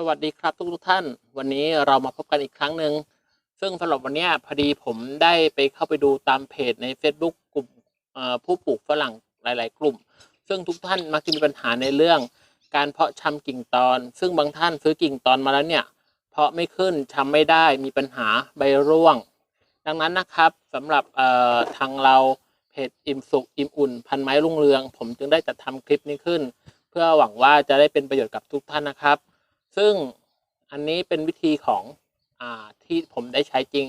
สวัสดีครับทุกทุกท่าน วันนี้เรามาพบกันอีกครั้งหนึ่งซึ่งสำหรับวันนี้พอดีผมได้ไปเข้าไปดูตามเพจใน Facebook กลุ่มผู้ปลูกฝรั่งหลาย ๆ กลุ่ม ซึ่งทุกท่านมักจะมีปัญหาในเรื่องการเพาะชำกิ่งตอน ซึ่งบางท่านซื้อกิ่งตอนมาแล้วเนี่ย เพาะไม่ขึ้นชำไม่ได้มีปัญหาใบร่วง ดังนั้นนะครับสำหรับทางเราเพจอิ่มสุขอิ่มอุ่น พันไม้รุ่งเรือง ผมจึงได้จัดทำคลิปนี้ขึ้น เพื่อหวังว่าจะได้เป็นประโยชน์กับทุกท่านนะครับ ซึ่งอันนี้เป็นวิธีของอ่าที่ผมได้ใช้จริง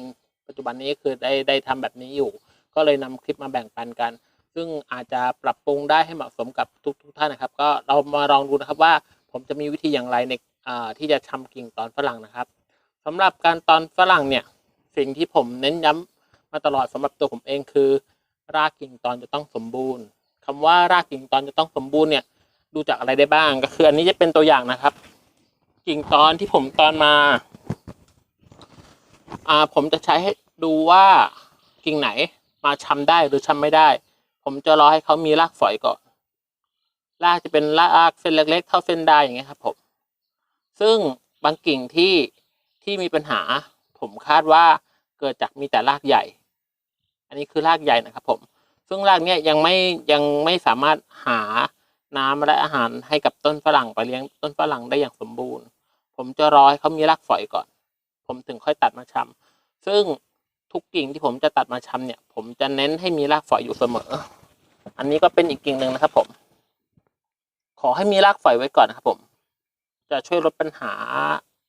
ปัจจุบันนี้คือได้ได้ทำแบบนี้อยู่ ก็เลยนำคลิปมาแบ่งปันกัน ซึ่งอาจจะปรับปรุงได้ให้เหมาะสมกับทุกทุกท่านนะครับ ก็เรามาลองดูนะครับว่าผมจะมีวิธีอย่างไรในที่จะทำกิ่งตอนฝรั่งนะครับสำหรับการตอนฝรั่งเนี่ยสิ่งที่ผมเน้นย้ำมาตลอดสำหรับตัวผมเองคือ รากกิ่งตอนจะต้องสมบูรณ์คำว่ารากกิ่งตอนจะต้องสมบูรณ์เนี่ยดูจากอะไรได้บ้างก็คืออันนี้จะเป็นตัวอย่างนะครับ กิ่งตอนที่ผมตอนมา อ่า ผมจะใช้ให้ดูว่ากิ่งไหนมาชำได้หรือชำไม่ได้ ผมจะรอให้เขามีรากฝอยก่อนรากจะเป็นรากเส้นเล็ก ๆ เท่าเส้นได้อย่างเงี้ยครับผม ซึ่งบางกิ่งที่ที่มีปัญหา ผมคาดว่าเกิดจากมีแต่รากใหญ่ อันนี้คือรากใหญ่นะครับผม ซึ่งรากเนี้ยยังไม่ยังไม่สามารถหา น้ำและอาหารให้กับต้นฝรั่งไปเลี้ยงต้นฝรั่งได้อย่างสมบูรณ์ ผมจะรอให้เขามีรากฝอยก่อน ผมถึงค่อยตัดมาชำซึ่งทุกกิ่งที่ผมจะตัดมาชำเนี่ย ผมจะเน้นให้มีรากฝอยอยู่เสมอ อันนี้ก็เป็นอีกกิ่งหนึ่งนะครับผม ขอให้มีรากฝอยไว้ก่อนนะครับผม จะช่วยลดปัญหา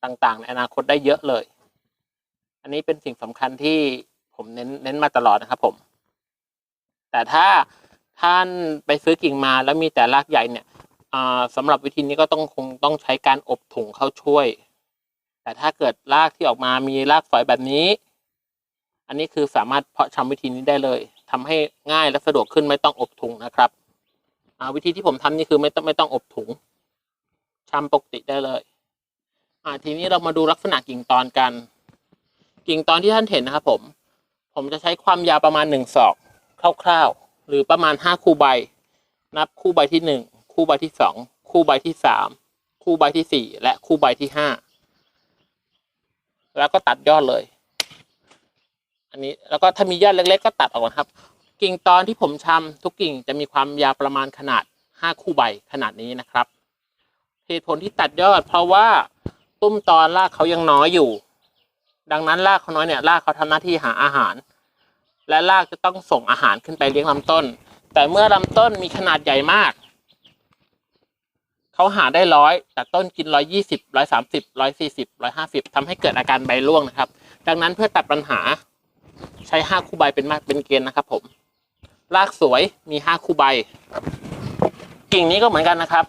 ต่างๆ ในอนาคตได้เยอะเลย อันนี้เป็นสิ่งสำคัญที่ผมเน้นเน้นมาตลอดนะครับผม แต่ถ้า ท่านไปซื้อกิ่งมาแล้วมีแต่รากใหญ่เนี่ยสำหรับวิธีนี้ก็ต้องคงต้องใช้การอบถุงเข้าช่วย แต่ถ้าเกิดรากที่ออกมามีรากฝอยแบบนี้ อันนี้คือสามารถเพาะชำวิธีนี้ได้เลยทำให้ง่ายและสะดวกขึ้นไม่ต้องอบถุงนะครับวิธีที่ผมทำนี่คือไม่ต้องไม่ต้องอบถุงชำปกติได้เลยทีนี้เรามาดูลักษณะกิ่งตอนกัน กิ่งตอนที่ท่านเห็นนะครับผม ผมจะใช้ความยาวประมาณหนึ่งศอกคร่าวๆ หรือประมาณห้าคู่ใบ นับคู่ใบที่หนึ่งคู่ใบที่สองคู่ใบที่สามคู่ใบที่สี่และคู่ใบที่ห้าแล้วก็ตัดยอดเลย อันนี้แล้วก็ถ้ามียอดเล็ก ๆ ก็ตัดออกนะครับ กิ่งตอนที่ผมชำทุกกิ่งจะมีความยาวประมาณขนาดห้าคู่ใบขนาดนี้นะครับเหตุผลที่ตัดยอด เพราะว่าตุ้มตอนรากเขายังน้อยอยู่ ดังนั้นรากเขาน้อยเนี่ยรากเขาทำหน้าที่หาอาหาร และรากจะต้องส่งอาหารขึ้นไปเลี้ยงลำต้น แต่เมื่อลำต้นมีขนาดใหญ่มาก เขาหาได้ร้อยแต่ต้นกินร้อยยี่สิบร้อยสามสิบร้อยสี่สิบร้อยห้าสิบทำให้เกิดอาการใบร่วงนะครับ ดังนั้นเพื่อตัดปัญหา ใช้ห้าคู่ใบเป็นมากเป็นเกณฑ์นะครับ ผม รากสวยมีห้าคู่ใบ กิ่งนี้ก็เหมือนกันนะครับ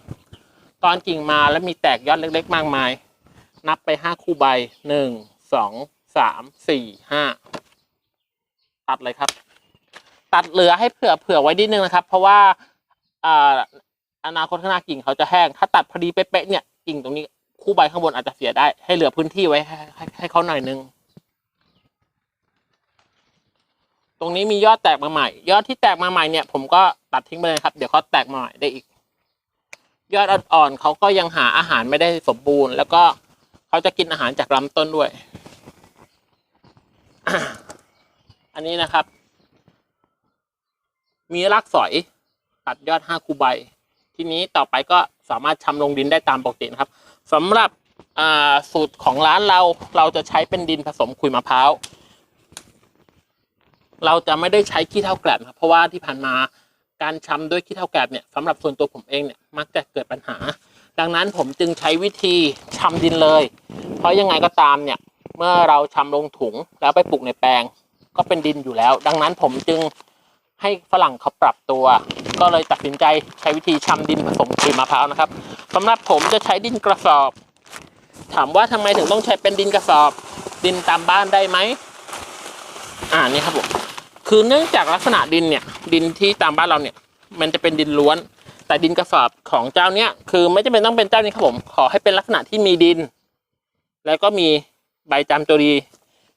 ตอนกิ่งมาแล้วมีแตกยอดเล็ก ๆ มากมาย นับไปห้าคู่ใบหนึ่งสองสามสี่ห้า ตัดเลยครับ ตัดเหลือให้เผื่อเผื่อไว้นิดนึงนะครับ เพราะว่าอ่าอนาคตข้างหน้ากิ่งเขาจะแห้ง ถ้าตัดพอดีเป๊ะๆเนี่ยกิ่งตรงนี้คู่ใบข้างบนอาจจะเสียได้ ให้เหลือพื้นที่ไว้ให้ให้เขาหน่อยนึง ตรงนี้มียอดแตกมาใหม่ ยอดที่แตกมาใหม่เนี่ย ผมก็ตัดทิ้งไปเลยครับ เดี๋ยวเขาแตกมาใหม่ได้อีก ยอดอ่อนๆเขาก็ยังหาอาหารไม่ได้สมบูรณ์ แล้วก็เขาจะกินอาหารจากลำต้นด้วย อันนี้นะครับ มีรากสอยตัดยอดห้าคูใบ ทีนี้ต่อไปก็สามารถชำลงดินได้ตามปกตินะครับสำหรับสูตรของร้านเราเราจะใช้เป็นดินผสมขุยมะพร้าวเราจะไม่ได้ใช้ขี้เถ้าแกลบนะครับเพราะว่าที่ผ่านมาการชำด้วยขี้เถ้าแกลบเนี่ยสำหรับส่วนตัวผมเองเนี่ยมักจะเกิดปัญหา ดังนั้นผมจึงใช้วิธีชำดินเลย เพราะยังไงก็ตามเนี่ยเมื่อเราชำลงถุงแล้วไปปลูกในแปลง ก็เป็นดินอยู่แล้ว ดังนั้นผมจึงให้ฝรั่งเขาปรับตัว ก็เลยตัดสินใจใช้วิธีชำดินผสมขุยมะพร้าวนะครับสำหรับผมจะใช้ดินกระสอบ ถามว่าทำไมถึงต้องใช้เป็นดินกระสอบ ดินตามบ้านได้ไหมอ่านี่ครับผมคือเนื่องจากลักษณะดินเนี่ยดินที่ตามบ้านเราเนี่ย มันจะเป็นดินล้วน แต่ดินกระสอบของเจ้าเนี้ยคือไม่จำเป็นต้องเป็นเจ้านี้ครับผมขอให้เป็นลักษณะที่มีดิน แล้วก็มีใบจามจุรี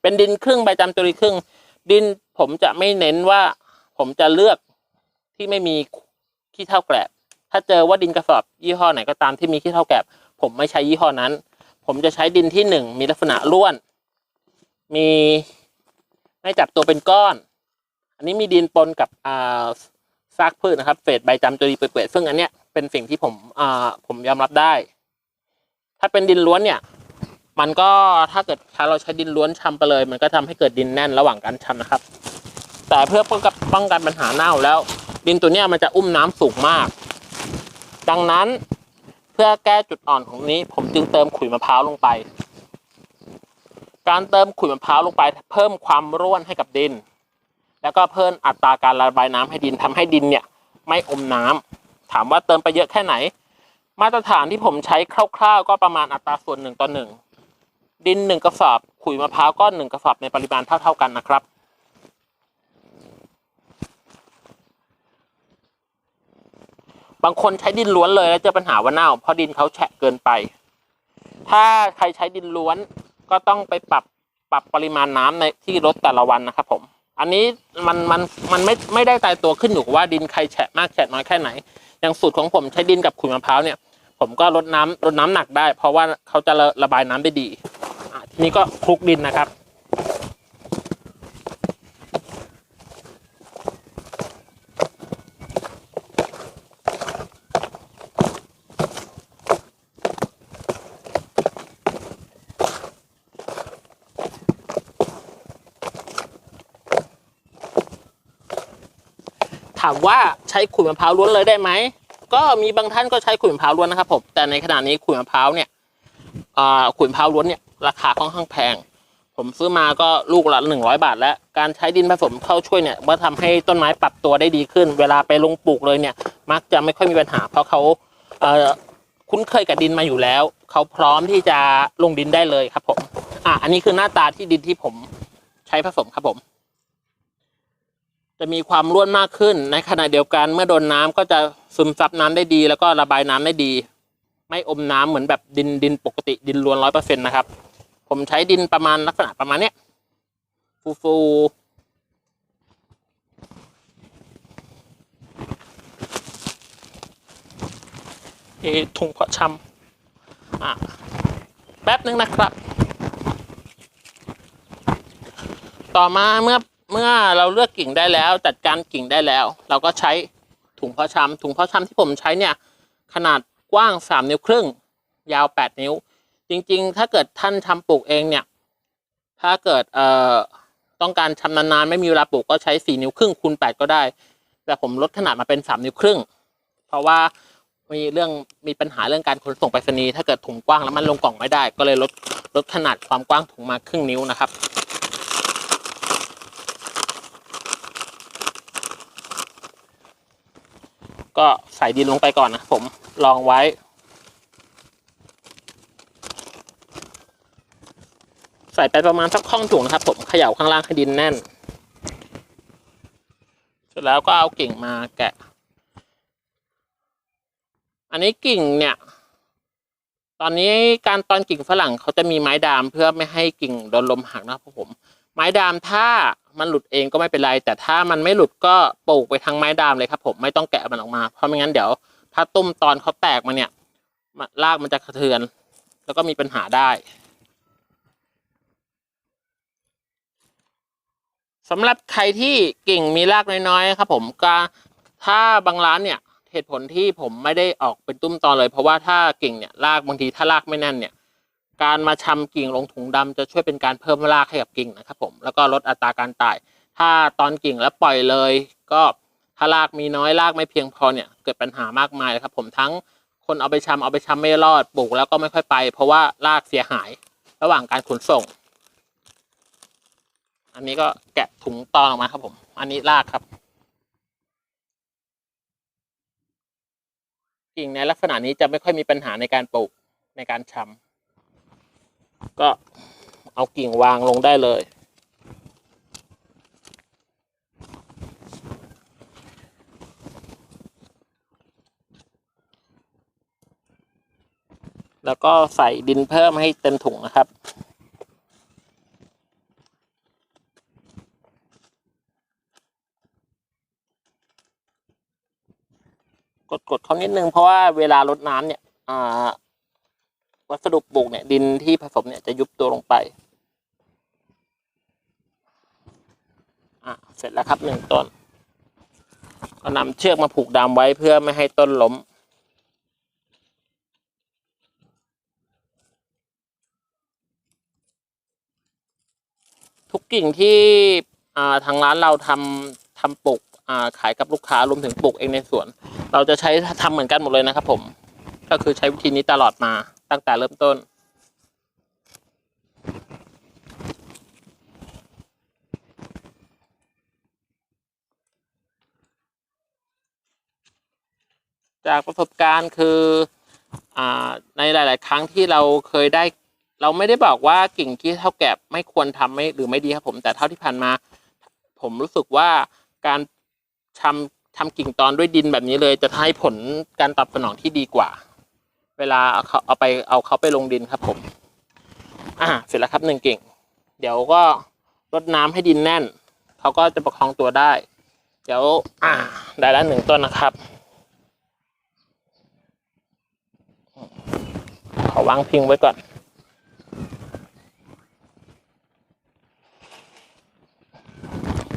เป็นดินครึ่งใบจามจุรีครึ่ง ดินผมจะไม่เน้นว่า ผมจะเลือกที่ไม่มีขี้เท่าแกลบถ้าเจอว่าดินกระสอบยี่ห้อไหนก็ตามที่มีขี้เท่าแกลบผมไม่ใช้ยี่ห้อนั้น ผมจะใช้ดินที่หนึ่งมีลักษณะร่วน มีไม่จับตัวเป็นก้อน อันนี้มีดินปนกับอ่าซากพืชนะครับเศษใบจำตัวดีเปื่อยๆซึ่งอันเนี้ยเป็นสิ่งที่ผมอ่าผมยอมรับได้ ถ้าเป็นดินล้วนเนี่ย มันก็ถ้าเกิดถ้าเราใช้ดินล้วนชำไปเลย มันก็ทำให้เกิดดินแน่นระหว่างการชำนะครับ แต่เพื่อป้องกันป้องกันปัญหาเน่าแล้ว ดินตัวเนี้ยมันจะอุ้มน้ำสูงมาก ดังนั้นเพื่อแก้จุดอ่อนของนี้ ผมจึงเติมขุยมะพร้าวลงไป การเติมขุยมะพร้าวลงไป เพิ่มความร่วนให้กับดิน แล้วก็เพิ่มอัตราการระบายน้ำให้ดินทำให้ดินเนี่ยไม่อมน้ำถามว่าเติมไปเยอะแค่ไหน มาตรฐานที่ผมใช้คร่าวๆ ก็ประมาณอัตราส่วนหนึ่งต่อหนึ่ง ดินหนึ่งกระสอบขุยมะพร้าวก็หนึ่งกระสอบในปริมาณเท่า ๆกันนะครับบางคนใช้ดินล้วนเลยแล้วเจอปัญหาว่าเน่าเพราะดินเขาแฉะเกินไป ถ้าใครใช้ดินล้วนก็ต้องไปปรับปรับปริมาณน้ำในที่ลดแต่ละวันนะครับผม อันนี้มันมันมันไม่ไม่ได้ตายตัวขึ้นอยู่กับว่าดินใครแฉะมากแฉะน้อยแค่ไหน อย่างสูตรของผมใช้ดินกับขุยมะพร้าวเนี่ย ผมก็ลดน้ำลดน้ำหนักได้ เพราะว่าเขาจะระระบายน้ำได้ดี ทีนี้ก็คลุกดินนะครับ ถามว่าใช้ขุยมะพร้าวล้วนเลยได้ไหมก็มีบางท่านก็ใช้ขุยมะพร้าวล้วนนะครับผมแต่ในขณะนี้ขุยมะพร้าวเนี่ยขุยมะพร้าวล้วนเนี่ย ราคาค่อนข้างแพง ผมซื้อมาก็ลูกละหนึ่งร้อยบาท แล้วการใช้ดินผสมเข้าช่วยเนี่ยว่าทำให้ต้นไม้ปรับตัวได้ดีขึ้น เวลาไปลงปลูกเลยเนี่ย มักจะไม่ค่อยมีปัญหา เพราะเขาเคุ้นเคยกับดินมาอยู่แล้ว เขาพร้อมที่จะลงดินได้เลยครับผมอะอันนี้คือหน้าตาที่ดินที่ผมใช้ผสมครับผม จะมีความร่วนมากขึ้นในขณะเดียวกันเมื่อโดนน้ำก็จะซึมซับน้ำได้ดี แล้วก็ระบายน้ำได้ดี ไม่อมน้ำเหมือนแบบดินดินปกติดินล้วนร้อยเปอร์เซ็นต์นะครับ ผมใช้ดินประมาณลักษณะประมาณเนี้ยฟูฟูเอถุงเพาะชำอะแป๊บนึงนะครับ ต่อมาเมื่อเมื่อเราเลือกกิ่งได้แล้ว จัดการกิ่งได้แล้ว เราก็ใช้ถุงเพาะชำถุงเพาะชำที่ผมใช้เนี่ย ขนาดกว้างสามนิ้วครึ่ง ยาวแปดนิ้ว จริง ๆ ถ้าเกิดท่านทำปลูกเองเนี่ย ถ้าเกิดเอ่อต้องการชำนานๆไม่มีเวลาปลูกก็ใช้สี่นิ้วครึ่งคูณแปดก็ได้ แต่ผมลดขนาดมาเป็นสามนิ้วครึ่ง เพราะว่ามีเรื่องมีปัญหาเรื่องการขนส่งไปรษณีย์ถ้าเกิดถุงกว้างแล้วมันลงกล่องไม่ได้ ก็เลยลดลดขนาดความกว้างถุงมาครึ่งนิ้วนะครับก็ใส่ดินลงไปก่อนนะผมลองไว้ ใส่ไปประมาณสักข้องถุงนะครับ ผมเขย่าข้างล่างให้ดินแน่น เสร็จแล้วก็เอากิ่งมาแกะ อันนี้กิ่งเนี่ย ตอนนี้การตอนกิ่งฝรั่งเขาจะมีไม้ดามเพื่อไม่ให้กิ่งโดนลมหักนะครับผม ไม้ดามถ้ามันหลุดเองก็ไม่เป็นไร แต่ถ้ามันไม่หลุดก็ปลูกไปทางไม้ดามเลยครับ ผมไม่ต้องแกะมันออกมาเพราะไม่งั้นเดี๋ยว ถ้าตุ้มตอนเขาแตกมาเนี่ยรากมันจะกระเทือน แล้วก็มีปัญหาได้ สำหรับใครที่กิ่งมีรากน้อยๆครับ ผมก็ถ้าบางร้านเนี่ยเหตุผลที่ผมไม่ได้ออกเป็นตุ้มตอนเลย เพราะว่าถ้ากิ่งเนี่ยรากบางทีถ้ารากไม่แน่นเนี่ย การมาชำกิ่งลงถุงดำจะช่วยเป็นการเพิ่มรากให้กับกิ่งนะครับ ผมแล้วก็ลดอัตราการตาย ถ้าตอนกิ่งแล้วปล่อยเลย ก็ถ้ารากมีน้อยรากไม่เพียงพอเนี่ยเกิดปัญหามากมายครับ ผมทั้งคนเอาไปชำเอาไปชำไม่รอดปลูกแล้วก็ไม่ค่อยไป เพราะว่ารากเสียหายระหว่างการขนส่ง อันนี้ก็แกะถุงตอนออกมาครับผม อันนี้รากครับ กิ่งในลักษณะนี้จะไม่ค่อยมีปัญหาในการปลูกในการชำก็เอากิ่งวางลงได้เลย แล้วก็ใส่ดินเพิ่มให้เต็มถุงนะครับ ดกดเขานิดนึงเพราะว่าเวลาลดน้ำเนี่ยอ่าวัสดุปลูกเนี่ยดินที่ผสมเนี่ยจะยุบตัวลงไปอะเสร็จแล้วครับหนึ่งต้น ก็นำเชือกมาผูกดามไว้เพื่อไม่ให้ต้นล้มทุกกิ่งที่ทางร้านเราทำทำปลูกอ่าขายกับลูกค้ารวมถึงปลูกเองในสวน เราจะใช้ทำเหมือนกันหมดเลยนะครับ ผม ก็คือใช้วิธีนี้ตลอดมาตั้งแต่เริ่มต้น จากประสบการณ์คืออในหลาย ๆ ครั้งที่เราเคยได้เราไม่ได้บอกว่ากิ่งที่เท่าแก่ไม่ควรทำไม่หรือไม่ดีครับผมแต่เท่าที่ผ่านมา ผมรู้สึกว่าการทำ ทำกิ่งตอนด้วยดินแบบนี้เลย จะให้ผลการตอบสนองที่ดีกว่า เวลาเอาเขาเอาไปเอาเขาไปลงดินครับผม อ่าเสร็จแล้วครับหนึ่งกิ่ง เดี๋ยวก็รดน้ำให้ดินแน่น เขาก็จะประคองตัวได้ เดี๋ยว อ่า ได้แล้วหนึ่งต้นนะครับขอวางพิงไว้ก่อน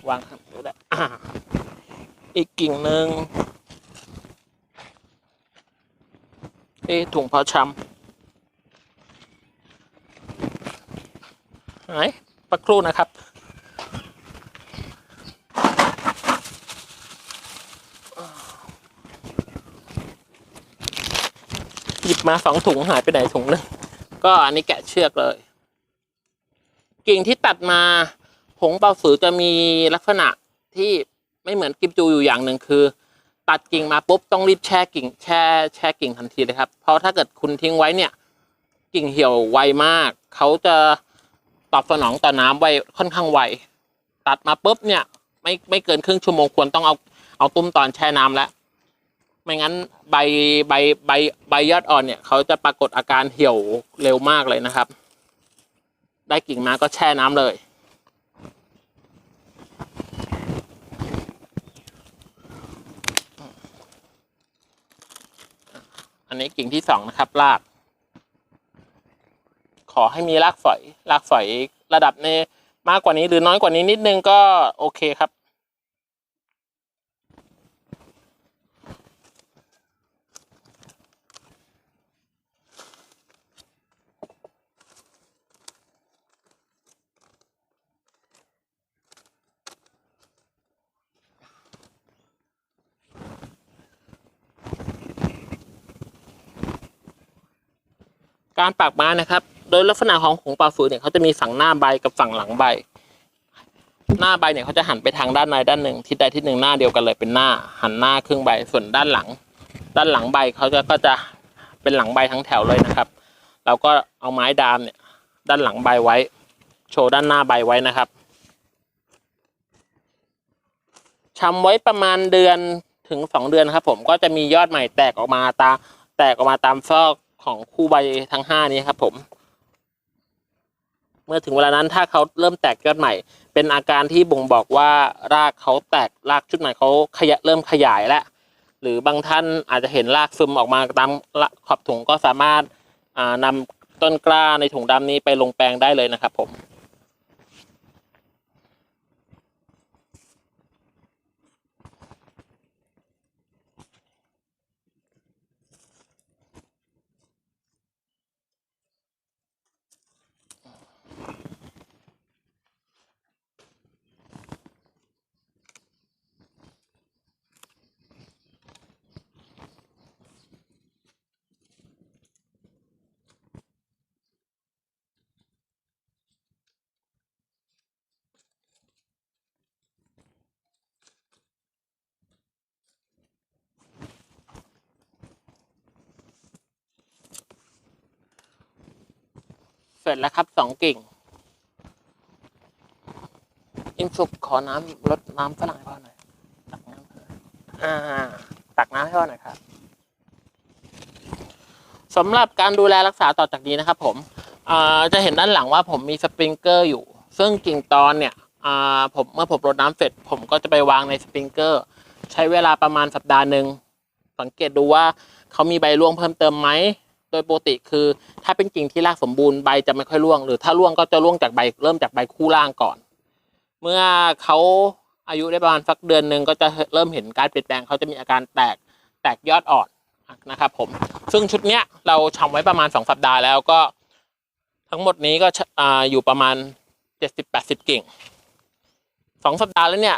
วางครับดูได้ อีกกิ่งหนึ่งเอะถุงเพาชำหายปักครู่นะครับ หยิบมาสองถุงหายไปไหนถุงหนึงก็อันนี้แกะเชือกเลย กิ่งที่ตัดมาผงเปาสือจะมีลักษณะที่ ไม่เหมือนกิมจูอยู่อย่างหนึ่งคือ ตัดกิ่งมาปุ๊บต้องรีบแช่กิ่ง แช่แช่กิ่งทันทีเลยครับ เพราะถ้าเกิดคุณทิ้งไว้เนี่ย กิ่งเหี่ยวไวมาก เขาจะตอบสนองต่อน้ำไวค่อนข้างไวตัดมาปุ๊บเนี่ย ไม่ไม่เกินครึ่งชั่วโมงควรต้องเอาเอาตุ้มตอนแช่น้ำแล้วไม่งั้นใบใบใบใบยอดอ่อนเนี่ยเขาจะปรากฏอาการเหี่ยวเร็วมากเลยนะครับ ได้กิ่งมาก็แช่น้ำเลย อันนี้กิ่งที่สองนะครับราก ขอให้มีรากฝอยรากฝอยระดับในมากกว่านี้หรือน้อยกว่านี้นิดนึงก็โอเคครับ การปากไม้นะครับ โดยลักษณะของของปลาฝืนเนี่ยเขาจะมีฝั่งหน้าใบกับฝั่งหลังใบ หน้าใบเนี่ยเขาจะหันไปทางด้านในด้านหนึ่งทิศใดทิศหนึ่งหน้าเดียวกันเลยเป็นหน้าหันหน้าครึ่งใบส่วนด้านหลัง ด้านหลังใบเขาจะก็จะเป็นหลังใบทั้งแถวเลยนะครับ เราก็เอาไม้ดามเนี่ยด้านหลังใบไว้ โชว์ด้านหน้าใบไว้นะครับชำไว้ประมาณเดือนถึงสองเดือนครับผมก็จะมียอดใหม่แตกออกมาตาแตกออกมาตามซอก ของคู่ใบทั้งห้านี้ครับผม เมื่อถึงเวลานั้นถ้าเขาเริ่มแตกยอดใหม่ เป็นอาการที่บ่งบอกว่ารากเขาแตกรากชุดใหม่เขาขยะเริ่มขยายแล้วหรือบางท่านอาจจะเห็นรากซึมออกมาตามขอบถุงก็สามารถนำนำต้นกล้าในถุงดำนี้ไปลงแปลงได้เลยนะครับผม เสร็จแล้วครับสองกิ่ง อินฟุกขอน้ำลดน้ำฝรั่งให้พ่อหน่อยตักน้ำให้พ่อหน่อยอ่าตักน้ำให้พ่อหน่อยครับสำหรับการดูแลรักษาต่อจากนี้นะครับ ผมอ่าจะเห็นด้านหลังว่าผมมีสปริงเกอร์อยู่ ซึ่งกิ่งตอนเนี่ยอ่าผมเมื่อผมรดน้ำเสร็จ ผมก็จะไปวางในสปริงเกอร์ ใช้เวลาประมาณสัปดาห์หนึ่งสังเกตดูว่าเขามีใบร่วงเพิ่มเติมไหม ดยปกติคือ ถ้าเป็นกิ่งที่รากสมบูรณ์ใบจะไม่ค่อยร่วง หรือถ้าร่วงก็จะร่วงจากใบเริ่มจากใบคู่ล่างก่อน เมื่อเขาอายุได้ประมาณสักเดือนหนึ่งก็จะเริ่มเห็นการเปลี่ยนแปลงเขาจะมีอาการแตกแตกยอดอ่อนนะครับผมซึ่งชุดเนี้ยเราชำไว้ประมาณสองสัปดาห์แล้วก็ ทั้งหมดนี้ก็ออยู่ประมาณเจ็ดสิบแปดสิบกิ่งสองสัปดาห์แล้วเนี่ย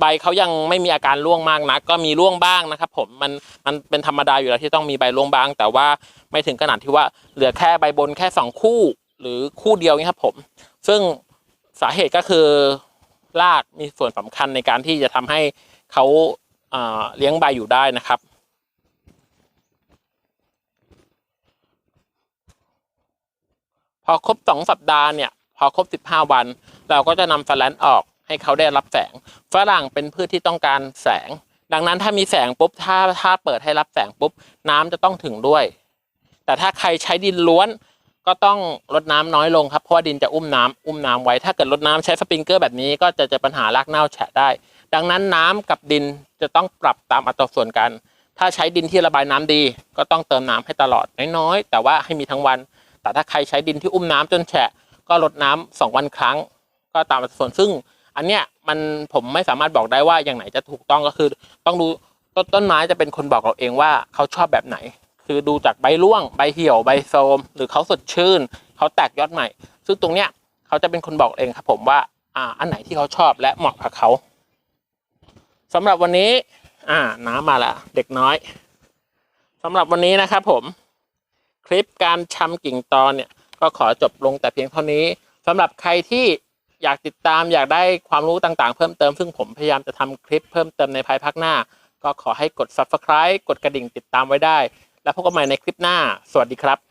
ใบเขายังไม่มีอาการร่วงมากนัก ก็มีร่วงบ้างนะครับ ผมมันมันเป็นธรรมดาอยู่แล้วที่ต้องมีใบร่วงบ้าง แต่ว่าไม่ถึงขนาดที่ว่าเหลือแค่ใบบนแค่สองคู่ หรือคู่เดียวนี่ครับผม ซึ่งสาเหตุก็คือรากมีส่วนสำคัญในการที่จะทำให้เขาเอ่อเลี้ยงใบอยู่ได้นะครับพอครบสองสัปดาห์เนี่ย พอครบสิบห้าวัน เราก็จะนำสแลนออก ให้เขาได้รับแสง ฝรั่งเป็นพืชที่ต้องการแสง ดังนั้นถ้ามีแสงปุ๊บถ้าถ้าเปิดให้รับแสงปุ๊บน้ำจะต้องถึงด้วย แต่ถ้าใครใช้ดินล้วนก็ต้องลดน้ำน้อยลงครับเพราะว่าดินจะอุ้มน้ำอุ้มน้ำไว้ ถ้าเกิดลดน้ำใช้สปริงเกอร์แบบนี้ก็จะเจอปัญหารากเน่าแฉะได้ ดังนั้นน้ำกับดินจะต้องปรับตามอัตราส่วนกัน ถ้าใช้ดินที่ระบายน้ำดี ก็ต้องเติมน้ำให้ตลอดน้อยๆแต่ว่าให้มีทั้งวัน แต่ถ้าใครใช้ดินที่อุ้มน้ำจนแฉะก็ลดน้ำสองวันครั้ง ก็ตามอัตราส่วนซึ่ง อันเนี้ยมันผมไม่สามารถบอกได้ว่าอย่างไหนจะถูกต้องก็คือ ต้องดูต้นต้นไม้จะเป็นคนบอกเราเองว่าเขาชอบแบบไหน คือดูจากใบร่วงใบเหี่ยวใบโทรมหรือเขาสดชื่นเขาแตกยอดใหม่ ซึ่งตรงเนี้ยเขาจะเป็นคนบอกเองครับผมว่าอ่าอันไหนที่เขาชอบและเหมาะกับเขาสำหรับวันนี้อ่าน้ำมาละเด็กน้อยสำหรับวันนี้นะครับผม คลิปการชำกิ่งตอนเนี่ยก็ขอจบลงแต่เพียงเท่านี้สำหรับใครที่ อยากติดตามอยากได้ความรู้ต่างๆ เพิ่มเติม ซึ่งผมพยายามจะทำคลิปเพิ่มเติมในภายภาคหน้า ก็ขอให้กด subscribe กดกระดิ่งติดตามไว้ได้ แล้วพบกันใหม่ในคลิปหน้า สวัสดีครับ